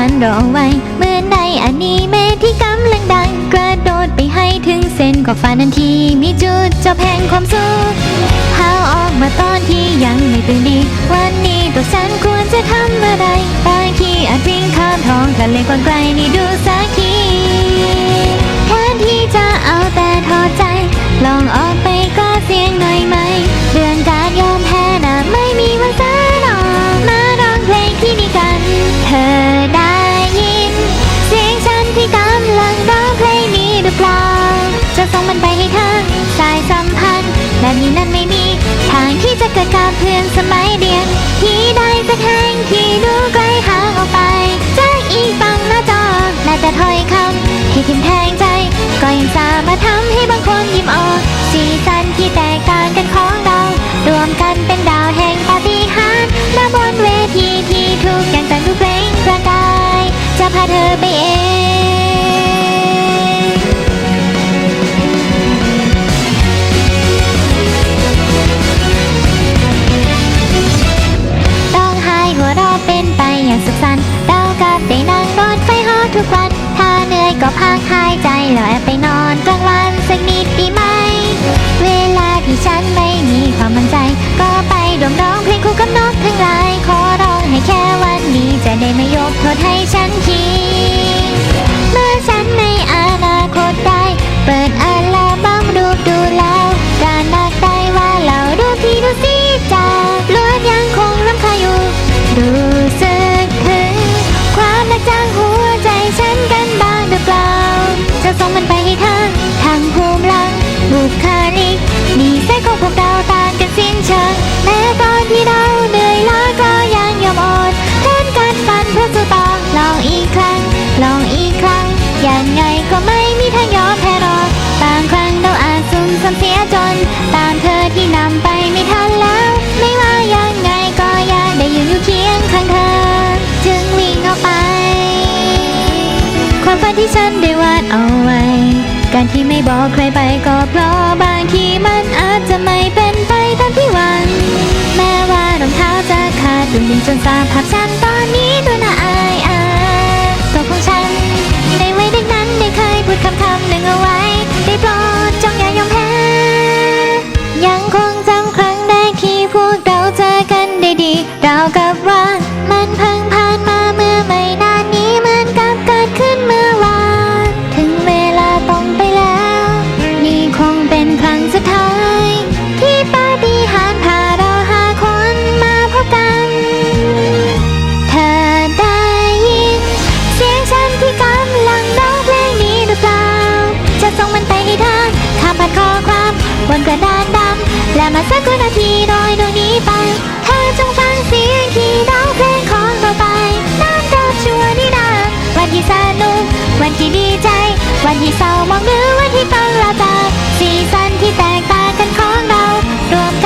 ันรอไว้เมื่อในอนิเมะที่กำลังดัง กระโดดไปให้ถึงเส้นขอบฟ้านั้นทีมีจุดจบแห่งความสุขหาวออกมาตอนที่ยังไม่ตื่นดี วันนี้ตัวฉันควรจะทำอะไรป แบบนี้นั้นไม่มี ทางที่จะเกิดกับเพื่อนสมัยเรียนที่ได้สักแห่งที่ดูไกลห่างออกไป จากอีกฝั่งหน้าจอแม้แต่ถ้อยคำที่ทิมแท ที่เราเหนื่อยล้าก็ยังยอมอดทนการฝันเพื่อสู้ต่อลองอีกครั้ง ลองอีกครั้ง ยังไงก็ไม่มีทางยอมแพ้หรอกบางครั้งเราอาจสุ่มซ้ำเสียจน ตามเธอที่นำไปไม่ทันแล้ว ไม่ว่ายังไงก็อยากได้ยืนอยู่เคียงข้างเธอ จึงวิ่งออกไป ความฝันที่ฉันได้วาดเอาไว้ การที่ไม่บอกใครไปก็เพราะบางที จะขาดดุมดินจนสาภาพฉันตอนนี้ดูน่าอายอายตัวของฉันในวัยเด็กนั้นได้เคยพูดคำคำหนึ่งเอาไว้ มาสักวินาทีโดยดวงนี้ไป เธอจงฟังเสียงที่ร้องเพลงของเราไปน้ำตาชั่วนิรันดร์วันที่สนุก วันที่ดีใจ วันที่เศร้ามองหรือวันที่ต้องลาจากสีสันที่แตกต่างกันของเรา รวมกัน